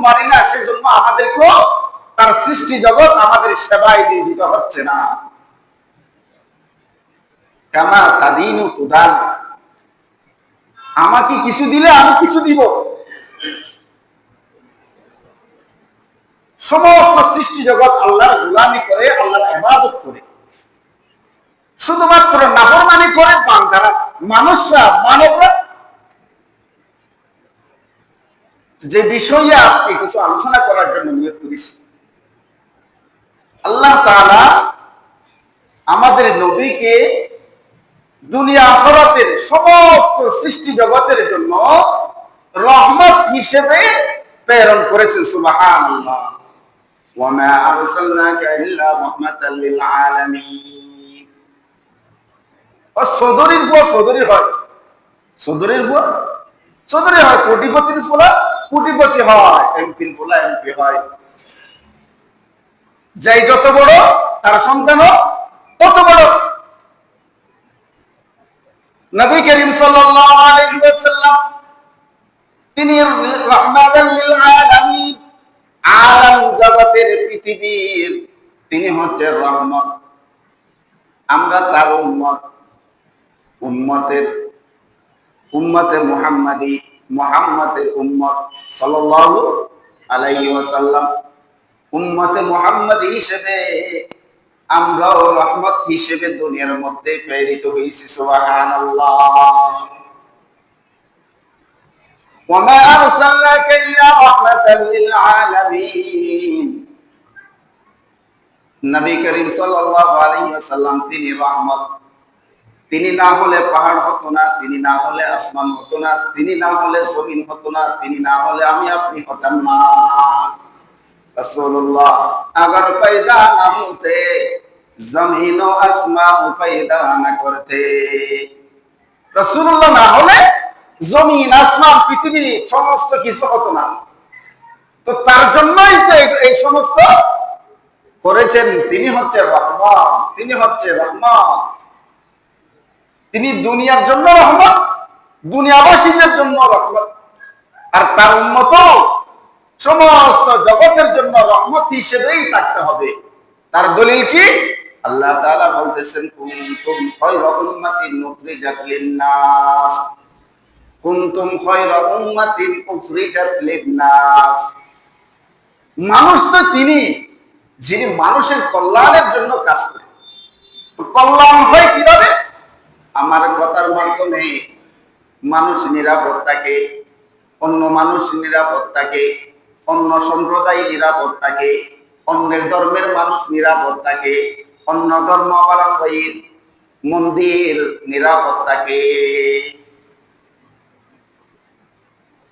মানি না সেই জন্য আমাদেরকেও তার সৃষ্টি জগৎ আমাদের সেবায় দিয়ে দিতে হচ্ছে না। কামা তাদিন তুদান। আমাকে কিছু দিলে আমি কিছু দিব। সমস্ত সৃষ্টি জগৎ আল্লাহর গুলামি করে, আল্লাহর ইবাদত করে। শুধুমাত্র নাফরমানি করে, বান্দারা, মানুষরা, মানবরা যে বিষয়ে আজকে কিছু আলোচনা করার জন্য নিয়োগ করেছি। আল্লাহ তাআলা আমাদের নবীকে দুনিয়া আখরাতের সমস্ত সৃষ্টি জগতের জন্য রহমত হিসেবে প্রেরণ করেছেন, সুবহানাল্লাহ। ও সদরির ফুয়া সদরি হয়। সদরির ফুয়া সদরি হয়, কোটিপতির ফুলা, কোটিপতি হয়, এমপির ফুলা, এমপি হয়। যাই যত বড় তার সন্তানও তত বড়। নবী করিম ওয়াসাল্লাম, তিনি আলাম জগতের পৃথিবীর, তিনি হচ্ছে রহমত। আমরা তার উম্মত। উম্মতের উম্মতে মুহাম্মাদি মুহাম্মাদের উম্মত সাল্লাল্লাহু আলাইহি ওয়াসাল্লাম উম্মতে মুহাম্মাদি হিসেবে আমরাও রহমত হিসেবে দুনিয়ার মধ্যে প্রেরিত হয়েছি সুবহানাল্লাহ وما أرسلناك إلا رحمة للعالمين নবী করিম সাল্লাল্লাহু আলাইহি ওয়াসাল্লাম তিনি রহমত তিনি না হলে পাহাড় হতো না তিনি না হলে আসমান হতো না তিনি না হলে জমিন হতো না তিনি না হলে আমি আপনি হতাম না রাসূলুল্লাহ अगर पैदा ना होते जमीन ও আসমান पैदा না করতে রাসূলুল্লাহ না হলে জমিন আসমান পৃথিবী সমস্ত কিছু হতো না তো তার জন্যই তো এই- এই সমস্ত করেছেন তিনি হচ্ছে রহমান তিনি হচ্ছে রহমান তিনি দুনিয়ার জন্য রহমত, দুনিয়াবাসীদের জন্য রহমত। আর তার উন্মত সমস্ত জগতের জন্য রহমত হিসেবেই থাকতে হবে। তার দলিল কি? আল্লাহ তাআলা বলতেছেন, কুনতুম খায়রা উম্মাতিন উখরিজাত লিন-নাস। কুনতুম খায়রা উম্মাতিন উখরিজাত লিন-নাস। মানুষ তো তিনি, যিনি মানুষের কল্যাণের জন্য কাজ করে কল্যাণ হয় কীভাবে? আমার কথার মাধ্যমে মানুষ নিরাপদ থাকে, অন্য মানুষ নিরাপদ থাকে, অন্য সম্প্রদায় নিরাপদ থাকে, অন্যের ধর্মের মানুষ নিরাপদ থাকে, অন্য ধর্ম অবলম্বীর মন্দির নিরাপদ থাকে।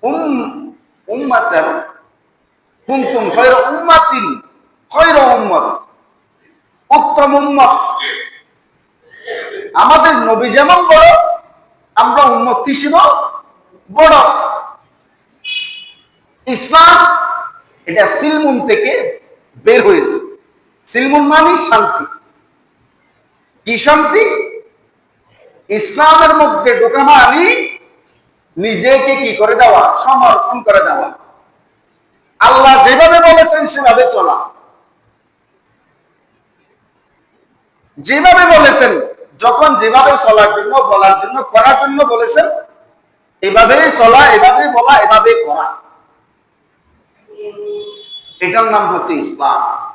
উম, উম্মাতান কুনতুম খায়রা উম্মাতিন, খায়রা উম্মাত, উত্তম উম্মত। আমাদের নবী যেমন বড়, আমরা উন্মত হিসেবে বড়। ইসলাম এটা সিলমুন থেকে বের হয়েছে। সিলমুন মানে শান্তি। কি শান্তি? ইসলামের মধ্যে ঢোকা মানে নিজেকে কি করে দেওয়া সমর্পণ করে দেওয়া। আল্লাহ যেভাবে বলেছেন, সেভাবে চলা। যেভাবে বলেছেন যখন যেভাবে চলার জন্য, বলার জন্য, করার জন্য বলেছেন, এভাবেই চলা এভাবে বলা এভাবে করা। এটার নাম হচ্ছে ইসলাম।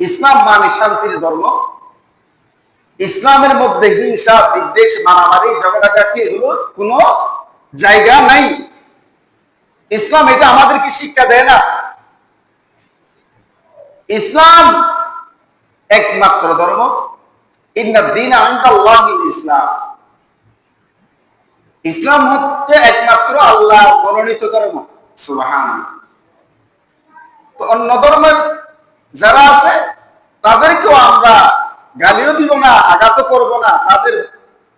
ইসলাম মানে শান্তির ধর্ম। ইসলামের মধ্যে হিংসা, বিদ্বেষ, মারামারি, ঝগড়াঝাটি এগুলোর কোনো জায়গা নাই। ইসলাম এটা আমাদেরকে শিক্ষা দেয় না। ইসলাম একমাত্র ধর্ম। ইসলাম। হচ্ছে একমাত্র আল্লাহ মনোনীত ধর্ম সুবাহান তো অন্য ধর্মের যারা আছে, তাদেরকেও আমরা গালিও দিব না, আঘাতও করব না, তাদের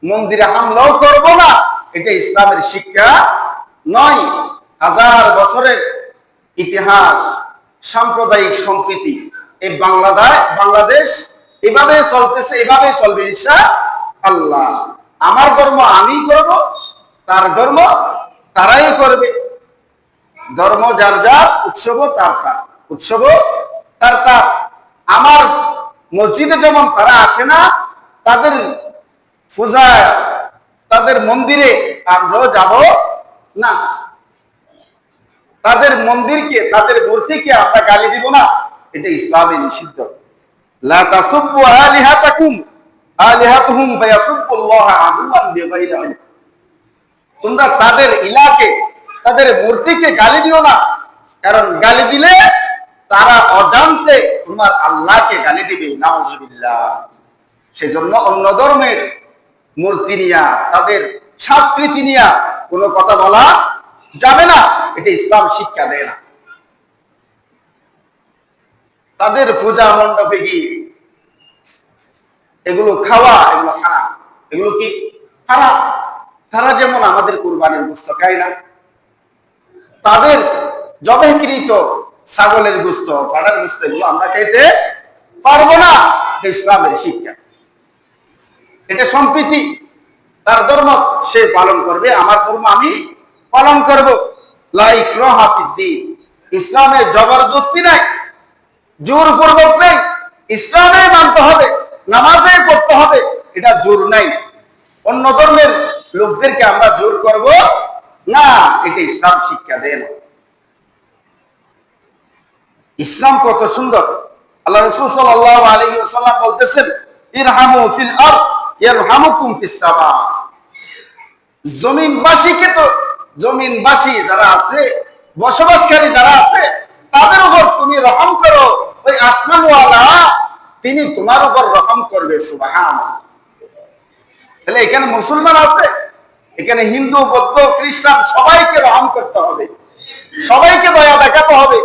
মন্দিরে হামলাও করব না, এটা ইসলামের শিক্ষা নয়। হাজার বছরের ইতিহাস, সাম্প্রদায়িক সম্প্রীতি, এই বাংলাদেশ বাংলাদেশ এভাবে চলতেছে এভাবে চলবে ইনশা আল্লাহ। আমার ধর্ম আমি করব, তার ধর্ম তারাই করবে। ধর্ম যার যার উৎসব তার তার উৎসব তার তার। আমার মসজিদে যেমন তারা আসে না, তাদের পূজা তাদের মন্দিরে আমরাও যাব না। তাদের মন্দিরকে, তাদের মূর্তিকে আমরা গালি দিব না। এটা ইসলামে নিষিদ্ধ। লা তাসুব্বু আলিহাতাকুম, আলিহাতুহুম ফায়াসুব্বুল্লাহ আদুওয়ান বিগাইরি ইলম তোমরা তাদের ইলাকে, তাদের মূর্তিকে গালি দিও না, কারণ গালি দিলে তারা অজান্তে তোমার আল্লাহকে গালি দিবে, নাউজুবিল্লাহ। সেজন্য অন্য ধর্মের মূর্তি নিয়া, তাদের সংস্কৃতি নিয়া কোনো কথা বলা যাবে না, এটা ইসলাম শিক্ষা দেয় না। তাদের পূজা মণ্ডপে গিয়ে এগুলো খাওয়া, এগুলো হারাম। এগুলো কি? হারাম। তারা যেমন আমাদের কুরবানির গুস্ত খায় না, তাদের জবেকৃত ছাগলের গুস্ত পাড়ার গুস্ত, এগুলো আমরা খাইতে পারব না। ইসলামের শিক্ষা। এটা সম্প্রীতি। তার ধর্ম সে পালন করবে, আমার ধর্ম আমি পালন করব। লাইক রহাফিদ্দিন ইসলামের জবরদস্তি নাই। জোর পূর্বক নেই ইসলামে মানতে হবে, নামাজে পড়তে হবে, এটা জোর নাই। অন্য ধর্মের লোকদেরকে আমরা জোর করব, না, এটা ইসলাম শিক্ষা দেন ইসলাম কত সুন্দর। আল্লাহ রসুল সাল্লাল্লাহু আলাইহি ওয়াসাল্লাম বলতেছেন, ইরহামু ফিল আরদ, ইয়ারহামুকুম ফিস সামা। জমিনবাসীকে তো, জমিনবাসী যারা আছে, বসবাসকারী যারা আছে, তাদের উপর তুমি রহম করো। ওই আসমানওয়ালা, তিনি তোমার উপর রহম করবে সুবাহান তাহলে এখানে মুসলমান আছে, এখানে হিন্দু, বৌদ্ধ, খ্রিস্টান, সবাইকে রহম করতে হবে। সবাইকে দয়া দেখাতে হবে,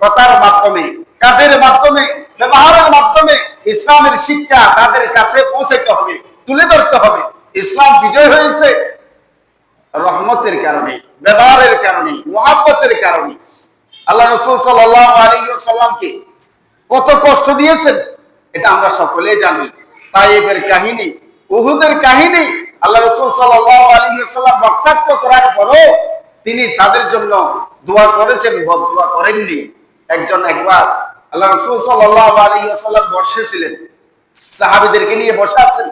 কথার মাধ্যমে, কাজের মাধ্যমে, ব্যবহারের মাধ্যমে ইসলামের শিক্ষা তাদের কাছে পৌঁছাতে হবে, তুলে ধরতে হবে। ইসলাম বিজয় হয়েছে রহমতের কারণে, ব্যবহারের কারণে, মহাব্বতের কারণে। আল্লাহ রসুল সাল্লামকে কত কষ্ট দিয়েছেন? এটা আমরা সকলেই জানি। তাইফের কাহিনী, উহুদের কাহিনী, আল্লাহ রসুল সাল্লাম বক্তাত্ব করার পরও তিনি তাদের জন্য দোয়া করেছেন দোয়া করেননি। একজন একবার আল্লাহ রসুল সাল্লাম বসে ছিলেন। সাহাবিদেরকে নিয়ে বসে আছেন।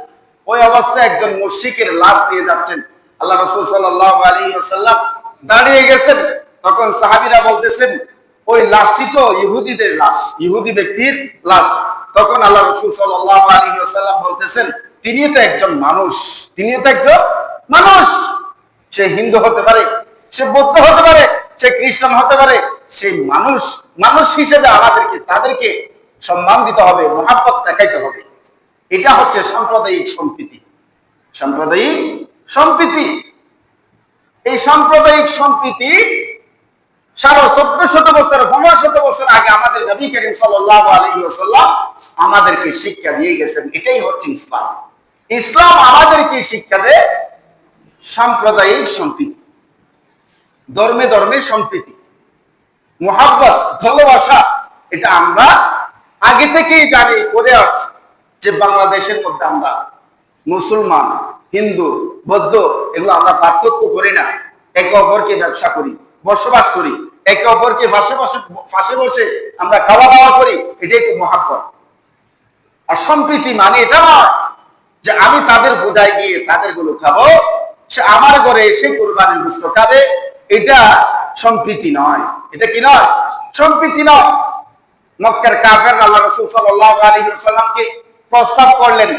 ওই অবস্থায় একজন মুশিকের লাশ নিয়ে যাচ্ছেন। আল্লাহ রসুল সাল্লাম দাঁড়িয়ে গেছেন। তখন সাহাবিরা বলতেছেন ওই লাশটি তো ইহুদিদের লাশ, ইহুদি ব্যক্তির লাশ। তখন আল্লাহ রসুল সাল্লাম বলতেছেন তিনি তো একজন মানুষ তিনি তো একজন মানুষ। সে হিন্দু হতে পারে, সে বৌদ্ধ হতে পারে, সে খ্রিস্টান হতে পারে সেই মানুষ। মানুষ হিসেবে আমাদেরকে, তাদেরকে সম্মান দিতে হবে, মহাব্বত দেখাইতে হবে। এটা হচ্ছে সাম্প্রদায়িক সম্প্রীতি। সাম্প্রদায়িক সম্প্রীতি। এই সাম্প্রদায়িক সম্প্রীতি চোদ্দ শত বছর শত বছর আগে আমাদের আমাদেরকে শিক্ষা দিয়ে গেছেন। এটাই হচ্ছে ইসলাম। ইসলাম শিক্ষা দেয় সাম্প্রদায়িক ধর্মে ধর্মে সম্প্রীতি। মোহাব্বত, ভালোবাসা, এটা আমরা আগে থেকেই জানি করে আসছি যে বাংলাদেশের মধ্যে আমরা মুসলমান, হিন্দু, বৌদ্ধ, এগুলো আমরা পার্থক্য করি না। একে অপরকে ব্যবসা করি। বসবাস করি। একে অপরকে পাশে পাশে পাশে বসে আমরা খাওয়া দাওয়া করি, এটাই তো মহাব্বত। আর সম্প্রীতি মানে এটা নয় যে আমি তাদের পূজায় গিয়ে তাদেরগুলো খাব, সে আমার ঘরে এসে কোরবানির গুস্ত খাবে, এটা সম্প্রীতি নয়। এটা কি নয়? সম্প্রীতি নয়। মক্কার কাফের আল্লাহ রসুল সাল্লাল্লাহু আলাইহি ওয়াসাল্লামকে প্রস্তাব করলেন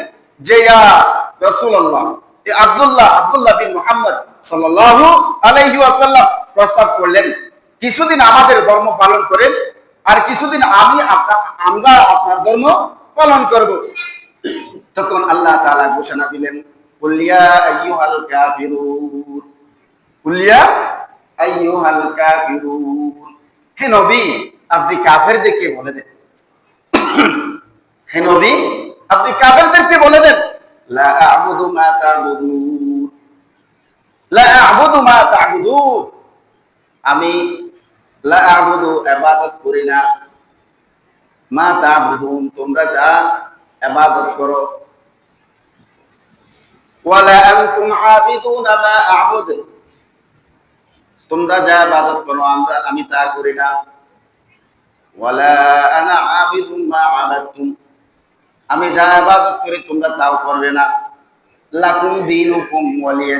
যে, ইয়া রাসূলুল্লাহ, এ আব্দুল্লাহ আব্দুল্লাহ বিন মুহাম্মদ আলাইহি ওয়াসাল্লাম প্রস্তাব করলেন, কিছুদিন আমাদের ধর্ম পালন করেন আর কিছুদিন আমি আমরা আপনার ধর্ম পালন করব। তখন আল্লাহ তাআলা ঘোষণা দিলেন কাফেরদেরকে বলে দেন। বলে দেন আমি করি না। মা তা'বুদুন, তোমরা যা ইবাদত করো। তোমরা যা ইবাদত করো, আমরা, আমি তা করি না। আমি যা ইবাদত করি, তোমরা তাও করবে না। লাকুম দীনুকুম ওয়ালিয়া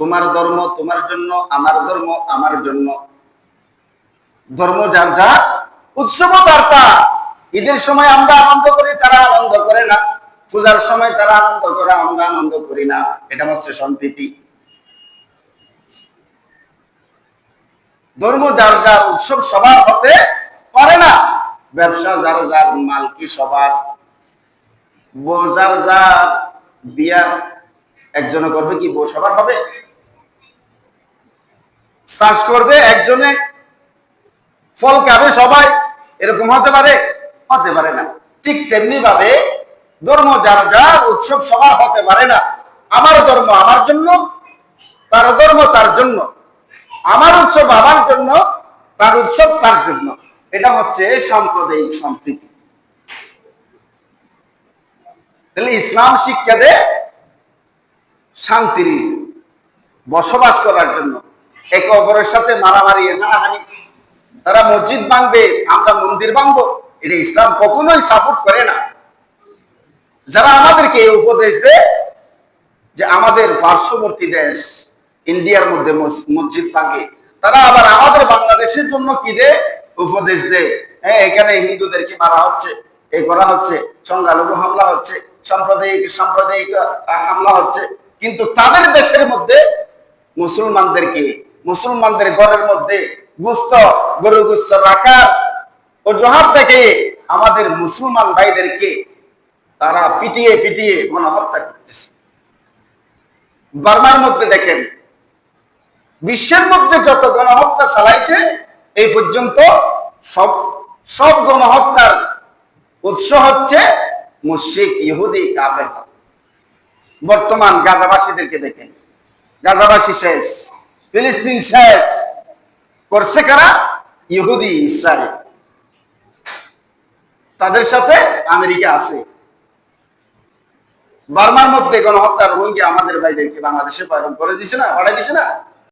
তোমার ধর্ম তোমার জন্য, আমার ধর্ম আমার জন্য। ধর্ম যার যার উৎসব তার ঈদের সময় আমরা আনন্দ করি, তারা আনন্দ করে না। পূজার সময় তারা আনন্দ করে, আমরা আনন্দ করি না। এটা হচ্ছে সম্প্রীতি। ধর্ম যার যার উৎসব সবার হতে পারে না। ব্যবসা যার যার, মালকি সবার। বউ যার যার বিয়া একজনে করবে কি, বউ সবার হবে? চাষ করবে, একজনে ফল খাবে সবাই, এরকম হতে পারে? হতে পারে না। ঠিক তেমনি ভাবে ধর্ম যার যার উৎসব সবার হতে পারে না। আমার ধর্ম আমার জন্য, তার ধর্ম তার জন্য। আমার উৎসব আমার জন্য, তার উৎসব তার জন্য। এটা হচ্ছে সাম্প্রদায়িক সম্প্রীতি। তাহলে ইসলাম শিক্ষা দেয় শান্তির বসবাস করার জন্য একে অপরের সাথে মারামারি, হানাহানি। তারা মসজিদ ভাঙবে, আমরা মন্দির ভাঙবো। এটা ইসলাম কখনোই সাপোর্ট করে না। যারা আমাদেরকে এই উপদেশ দেয় যে আমাদের পার্শ্ববর্তী দেশ ইন্ডিয়ার মধ্যে মসজিদ ভাঙে, তারা আবার আমাদের বাংলাদেশের জন্য কি দেয়? উপদেশ দেয়। হ্যাঁ এখানে হিন্দুদেরকে মারা হচ্ছে, এ করা হচ্ছে, সংখ্যালঘু হামলা হচ্ছে, সাম্প্রদায়িক সাম্প্রদায়িক হামলা হচ্ছে। কিন্তু তাদের দেশের মধ্যে মুসলমানদেরকে মুসলমানদের ঘরের মধ্যে গুস্ত গরু গুস্ত রাখার অজুহাত দেখে আমাদের মুসলমান ভাইদেরকে তারা পিটিয়ে পিটিয়ে গণহত্যা করতেছে। বার্মার মধ্যে দেখেন, বিশ্বের মধ্যে যত গণহত্যা চালাইছে, এই পর্যন্ত সব সব গণহত্যার উৎস হচ্ছে মুশরিক, ইহুদি, কাফের। বর্তমান গাজাবাসীদেরকে দেখেন। গাজাবাসী শেষ। ফিলিস্তিন শেষ করছে কারা? ইহুদি ইসরায়েল তাদের সাথে আমেরিকা আছে। বার্মার মধ্যে গণহত্যার রোহিঙ্গা আমাদের ভাইদেরকে বাংলাদেশে পালন করে দিছে না হঠাই দিছে না?